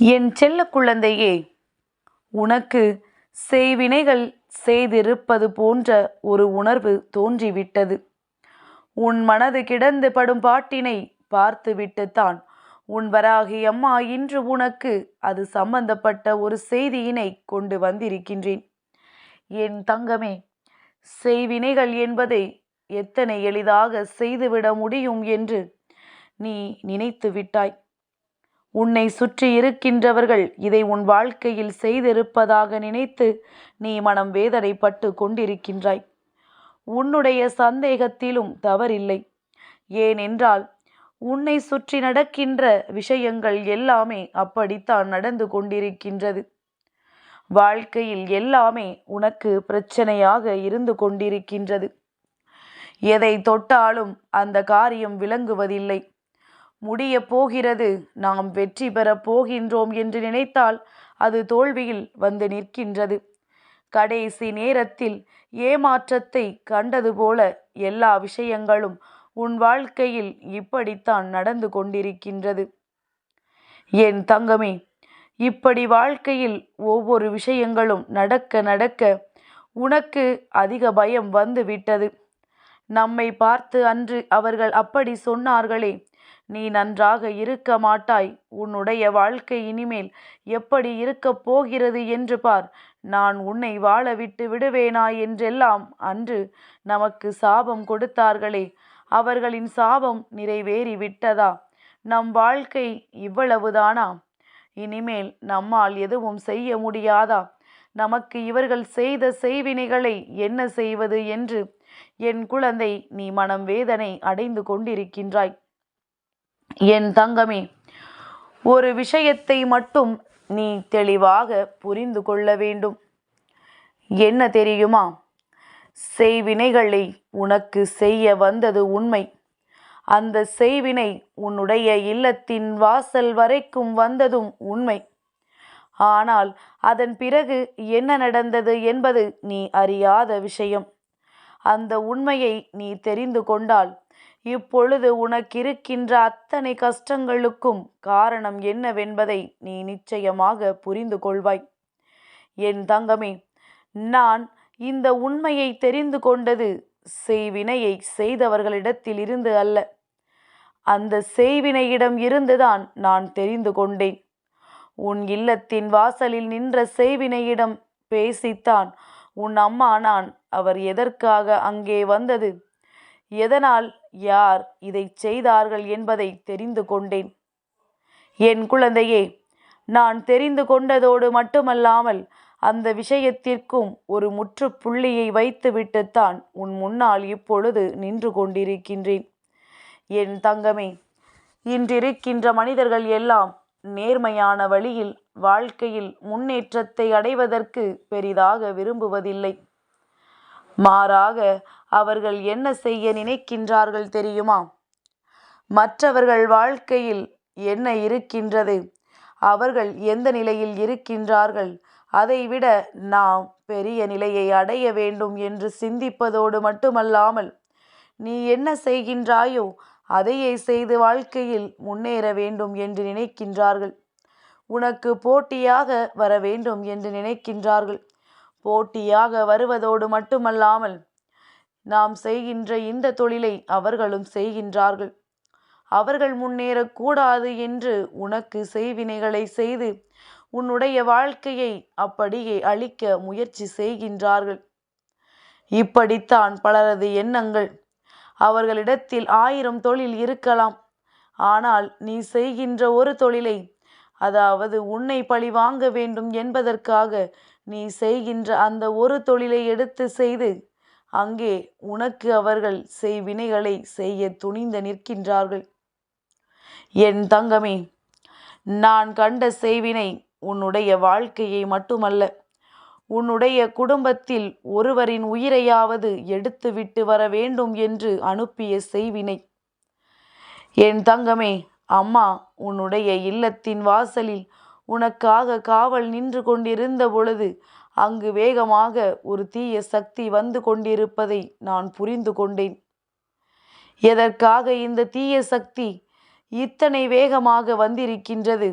என் செல்ல குழந்தையே உனக்கு செய்வினைகள் செய்திருப்பது போன்ற ஒரு உணர்வு தோன்றிவிட்டது. உன் மனது கிடந்து படும் பாட்டினை பார்த்துவிட்டுத்தான். உன் வராகி அம்மா இன்று உனக்கு அது சம்பந்தப்பட்ட ஒரு செய்தியினை கொண்டு வந்திருக்கின்றேன். என் தங்கமே செய்வினைகள் என்பதை எத்தனை எளிதாக செய்துவிட முடியும் என்று நீ நினைத்து விட்டாய் உன்னை சுற்றி இருக்கின்றவர்கள் இதை உன் வாழ்க்கையில் செய்திருப்பதாக நினைத்து நீ மனம் வேதனைப்பட்டு கொண்டிருக்கின்றாய். உன்னுடைய சந்தேகத்திலும் தவறில்லை. ஏனென்றால் உன்னை சுற்றி நடக்கின்ற விஷயங்கள் எல்லாமே அப்படித்தான் நடந்து கொண்டிருக்கின்றது. வாழ்க்கையில் எல்லாமே உனக்கு பிரச்சனையாக இருந்து கொண்டிருக்கின்றது. எதை தொட்டாலும் அந்த காரியம் விளங்குவதில்லை. முடிய போகிறது. நாம் வெற்றி பெறப் போகின்றோம் என்று நினைத்தால் அது தோல்வியில் வந்து நிற்கின்றது. கடைசி நேரத்தில் ஏமாற்றத்தை கண்டது போல எல்லா விஷயங்களும் உன் வாழ்க்கையில் இப்படித்தான் நடந்து கொண்டிருக்கின்றது. என் தங்கமே இப்படி வாழ்க்கையில் ஒவ்வொரு விஷயங்களும் நடக்க நடக்க உனக்கு அதிக பயம் வந்து விட்டது. நம்மை பார்த்து அன்று அவர்கள் அப்படி சொன்னார்களே நீ நன்றாக இருக்க மாட்டாய். உன்னுடைய வாழ்க்கை இனிமேல் எப்படி இருக்கப் போகிறது என்று பார். நான் உன்னை வாழ விட்டு விடுவேனா என்றெல்லாம் அன்று நமக்கு சாபம் கொடுத்தார்களே. அவர்களின் சாபம் நிறைவேறி விட்டதா? நம் வாழ்க்கை இவ்வளவுதானா? இனிமேல் நம்மால் எதுவும் செய்ய முடியாதா? நமக்கு இவர்கள் செய்த செய்வினைகளை என்ன செய்வது என்று? என் குழந்தை நீ மனம் வேதனை அடைந்து கொண்டிருக்கின்றாய். என் தங்கமே ஒரு விஷயத்தை மட்டும் நீ தெளிவாக புரிந்து கொள்ள வேண்டும். என்ன தெரியுமா? செய்வினைகளை உனக்கு செய்ய வந்தது உண்மை. அந்த செய்வினை உன்னுடைய இல்லத்தின் வாசல் வரைக்கும் வந்ததும் உண்மை. ஆனால் அதன் பிறகு என்ன நடந்தது என்பது நீ அறியாத விஷயம். அந்த உண்மையை நீ தெரிந்து கொண்டால் இப்பொழுது உனக்கிருக்கின்ற அத்தனை கஷ்டங்களுக்கும் காரணம் என்னவென்பதை நீ நிச்சயமாக புரிந்து கொள்வாய். என் தங்கமே நான் இந்த உண்மையை தெரிந்து கொண்டது செய்வினையை செய்தவர்களிடத்தில் இருந்து அல்ல. அந்த செய்வினையிடம் இருந்துதான் நான் தெரிந்து கொண்டேன். உன் இல்லத்தின் வாசலில் நின்ற செய்வினையிடம் பேசித்தான் உன் அம்மா நான். அவர் எதற்காக அங்கே வந்தது? எதனால் யார் இதை செய்தார்கள் என்பதை தெரிந்து கொண்டேன். என் குழந்தையே நான் தெரிந்து கொண்டதோடு மட்டுமல்லாமல் அந்த விஷயத்திற்கும் ஒரு முற்றுப்புள்ளியை வைத்துவிட்டுத்தான் உன் முன்னால் இப்பொழுது நின்று கொண்டிருக்கின்றேன். என் தங்கமே இன்றிருக்கின்ற மனிதர்கள் எல்லாம் நேர்மையான வழியில் வாழ்க்கையில் முன்னேற்றத்தை அடைவதற்கு பெரிதாக விரும்புவதில்லை. மாறாக அவர்கள் என்ன செய்ய நினைக்கின்றார்கள் தெரியுமா? மற்றவர்கள் வாழ்க்கையில் என்ன இருக்கின்றது? அவர்கள் எந்த நிலையில் இருக்கின்றார்கள்? அதைவிட நாம் பெரிய நிலையை அடைய வேண்டும் என்று சிந்திப்பதோடு மட்டுமல்லாமல் நீ என்ன செய்கின்றாயோ அதையே செய்து வாழ்க்கையில் முன்னேற வேண்டும் என்று நினைக்கின்றார்கள். உனக்கு போட்டியாக வர வேண்டும் என்று நினைக்கின்றார்கள். போட்டியாக வருவதோடு மட்டுமல்லாமல் நாம் செய்கின்ற இந்த தொழிலை அவர்களும் செய்கின்றார்கள். அவர்கள் முன்னேறக்கூடாது என்று உனக்கு செய்வினைகளை செய்து உன்னுடைய வாழ்க்கையை அப்படியே அழிக்க முயற்சி செய்கின்றார்கள். இப்படித்தான் பலரது எண்ணங்கள். அவர்களிடத்தில் ஆயிரம் தொழில் இருக்கலாம். ஆனால் நீ செய்கின்ற ஒரு தொழிலை அதாவது உன்னை பழி வாங்க வேண்டும் என்பதற்காக நீ செய்கின்ற அந்த ஒரு தொழிலை எடுத்து செய்து அங்கே உனக்கு அவர்கள் செய்வினைகளை செய்ய துணிந்து நிற்கின்றார்கள். என் தங்கமே நான் கண்ட செய்வினை உன்னுடைய வாழ்க்கையை மட்டுமல்ல உன்னுடைய குடும்பத்தில் ஒருவரின் உயிரையாவது எடுத்துவிட்டு வர வேண்டும் என்று அனுப்பிய செய்வினை. என் தங்கமே அம்மா உன்னுடைய இல்லத்தின் வாசலில் உனக்காக காவல் நின்று கொண்டிருந்த பொழுது அங்கு வேகமாக ஒரு தீய சக்தி வந்து கொண்டிருப்பதை நான் புரிந்து கொண்டேன். எதற்காக இந்த தீய சக்தி இத்தனை வேகமாக வந்திருக்கின்றது?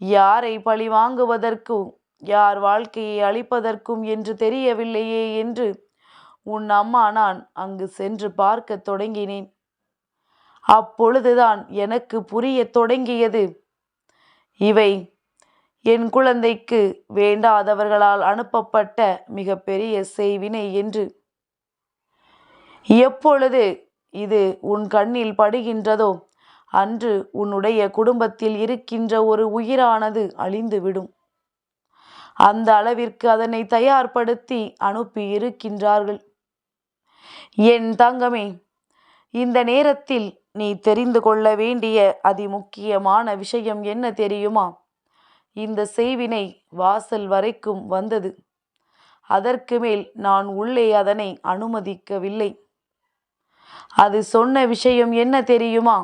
யாரை பழி வாங்குவதற்கும் யார் வாழ்க்கையை அழிப்பதற்கும் என்று தெரியவில்லையே என்று உன் அம்மா நான் அங்கு சென்று பார்க்கத் தொடங்கினேன். அப்பொழுதுதான் எனக்கு புரிய தொடங்கியது. இவை என் குழந்தைக்கு வேண்டாதவர்களால் அனுப்பப்பட்ட மிகப்பெரிய செய்வினை என்று. எப்பொழுது இது உன் கண்ணில் படுகின்றதோ அன்று உன்னுடைய குடும்பத்தில் இருக்கின்ற ஒரு உயிரானது அழிந்துவிடும். அந்த அளவிற்கு அதனை தயார்படுத்தி அனுப்பி இருக்கின்றார்கள். என் தங்கமே இந்த நேரத்தில் நீ தெரிந்து கொள்ள வேண்டிய அதிமுக்கியமான விஷயம் என்ன தெரியுமா? இந்த செய்வினை வாசல் வரைக்கும் வந்தது. அதற்கு மேல் நான் உள்ளே அதனை அனுமதிக்கவில்லை. அது சொன்ன விஷயம் என்ன தெரியுமா?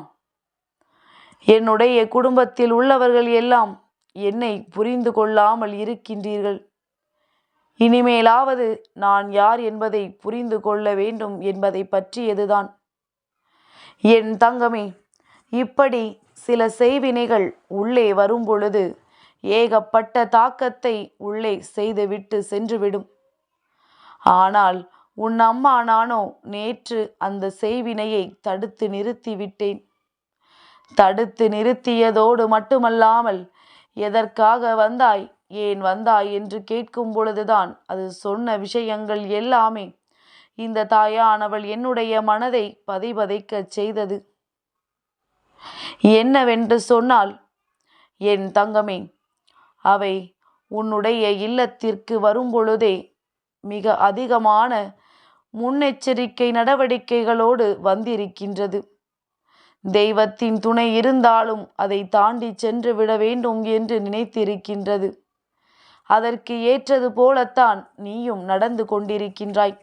என்னுடைய குடும்பத்தில் உள்ளவர்கள் எல்லாம் என்னை புரிந்து கொள்ளாமல் இருக்கின்றீர்கள். இனிமேலாவது நான் யார் என்பதை புரிந்து கொள்ள வேண்டும் என்பதை பற்றியதுதான். என் தங்கமே இப்படி சில செய்வினைகள் உள்ளே வரும்பொழுது ஏகப்பட்ட தாக்கத்தை உள்ளே செய்துவிட்டு சென்றுவிடும். ஆனால் உன் அம்மா நானோ நேற்று அந்த செய்வினையை தடுத்து நிறுத்திவிட்டேன். தடுத்து நிறுத்தியதோடு மட்டுமல்லாமல் எதற்காக வந்தாய் ஏன் வந்தாய் என்று கேட்கும் பொழுதுதான் அது சொன்ன விஷயங்கள் எல்லாமே இந்த தாயானவள் என்னுடைய மனதை பதிபதைக்கச் செய்தது. என்னவென்று சொன்னால் என் தங்கமே அவை உன்னுடைய இல்லத்திற்கு வரும்பொழுதே மிக அதிகமான முன்னெச்சரிக்கை நடவடிக்கைகளோடு வந்திருக்கின்றது. தெய்வத்தின் துணை இருந்தாலும் அதை தாண்டி சென்று விட வேண்டும் என்று நினைத்திருக்கின்றது. அதற்கு ஏற்றது போலத்தான் நீயும் நடந்து கொண்டிருக்கின்றாய்.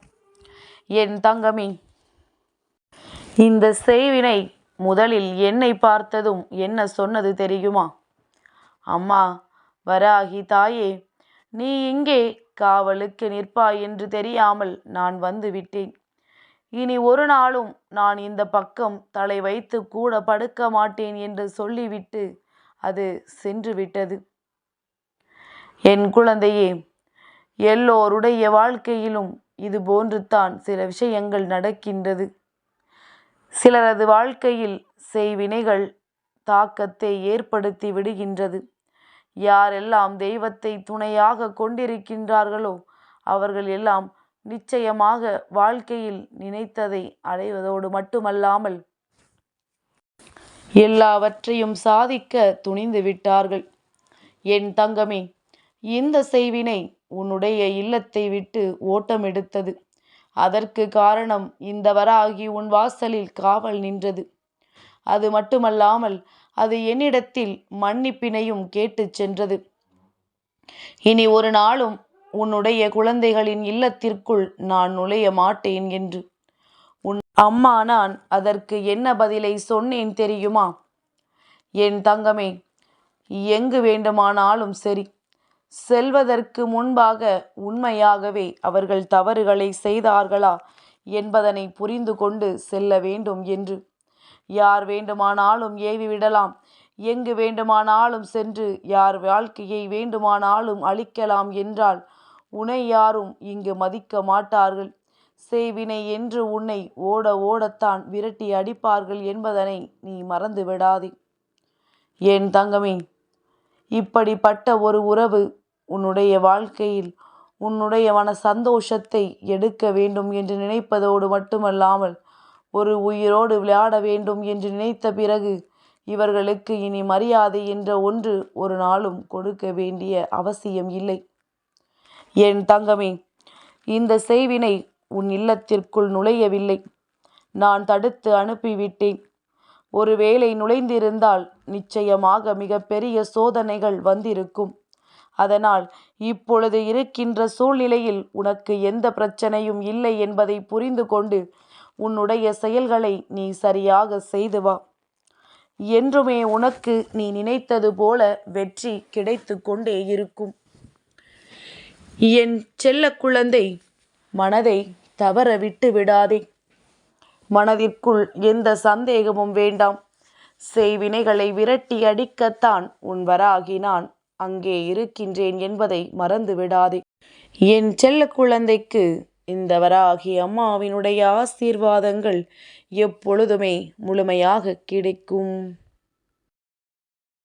என் தங்கமே. இந்த செய்வினை முதலில் என்னை பார்த்ததும் என்ன சொன்னது தெரியுமா? அம்மா வராகி தாயே நீ இங்கே காவலுக்கு நிற்பாய் என்று தெரியாமல் நான் வந்து விட்டேன். இனி ஒரு நாளும் நான் இந்த பக்கம் தலை வைத்து கூட படுக்க மாட்டேன் என்று சொல்லிவிட்டு அது சென்று விட்டது. என் குழந்தையே எல்லோருடைய வாழ்க்கையிலும் இது போன்று தான் சில விஷயங்கள் நடக்கின்றது. சிலரது வாழ்க்கையில் செய்வினைகள் தாக்கத்தை ஏற்படுத்தி விடுகின்றது. யாரெல்லாம் தெய்வத்தை துணையாக கொண்டிருக்கின்றார்களோ அவர்கள் எல்லாம் நிச்சயமாக வாழ்க்கையில் நினைத்ததை அடைவதோடு மட்டுமல்லாமல் எல்லாவற்றையும் சாதிக்க துணிந்து விட்டார்கள். என் தங்கமே இந்த செய்வினை உன்னுடைய இல்லத்தை விட்டு ஓட்டம் எடுத்தது. அதற்கு காரணம் இந்த வராகி உன் வாசலில் காவல் நின்றது. அது மட்டுமல்லாமல் அது என்னிடத்தில் மன்னிப்பினையும் கேட்டுச் சென்றது. இனி ஒரு நாளும் உன்னுடைய குழந்தைகளின் இல்லத்திற்குள் நான் நுழைய மாட்டேன் என்று. உன் அம்மா நான் அதற்கு என்ன பதிலை சொன்னேன் தெரியுமா? என் தங்கமே எங்கு வேண்டுமானாலும் சரி. செல்வதற்கு முன்பாக உண்மையாகவே அவர்கள் தவறுகளை செய்தார்களா என்பதனை புரிந்து கொண்டு செல்ல வேண்டும் என்று. யார் வேண்டுமானாலும் ஏவி விடலாம். எங்கு வேண்டுமானாலும் சென்று யார் வாழ்க்கையை வேண்டுமானாலும் அழிக்கலாம் என்றால் உன்னை யாரும் இங்கு மதிக்க மாட்டார்கள். செய்வினை என்று உன்னை ஓட ஓடத்தான் விரட்டி அடிப்பார்கள் என்பதனை நீ மறந்து விடாதே என் தங்கமே இப்படிப்பட்ட ஒரு உறவு உன்னுடைய வாழ்க்கையில் உன்னுடைய மன சந்தோஷத்தை எடுக்க வேண்டும் என்று நினைப்பதோடு மட்டுமல்லாமல் ஒரு உயிரோடு விளையாட வேண்டும் என்று நினைத்த பிறகு இவர்களுக்கு இனி மரியாதை என்ற ஒன்று ஒரு நாளும் கொடுக்க வேண்டிய அவசியம் இல்லை. என் தங்கமே இந்த செய்வினை உன் இல்லத்திற்குள் நுழையவில்லை. நான் தடுத்து அனுப்பிவிட்டேன். ஒருவேளை நுழைந்திருந்தால் நிச்சயமாக மிகப்பெரிய சோதனைகள் வந்திருக்கும். அதனால் இப்பொழுது இருக்கின்ற சூழ்நிலையில் உனக்கு எந்த பிரச்சனையும் இல்லை என்பதை புரிந்து கொண்டு உன்னுடைய செயல்களை நீ சரியாக செய்து வா. என்றுமே உனக்கு நீ நினைத்தது போல வெற்றி கிடைத்து கொண்டே இருக்கும். என் செல்ல குழந்தை மனதை தவற விட்டு விடாதே. மனதிற்குள் எந்த சந்தேகமும் வேண்டாம். செய்வினைகளை விரட்டி அடிக்கத்தான் உன் வராகினான். அங்கே இருக்கின்றேன் என்பதை மறந்து விடாதே என் செல்ல குழந்தைக்கு இந்த வராகி அம்மாவினுடைய ஆசீர்வாதங்கள் எப்பொழுதுமே முழுமையாக கிடைக்கும்.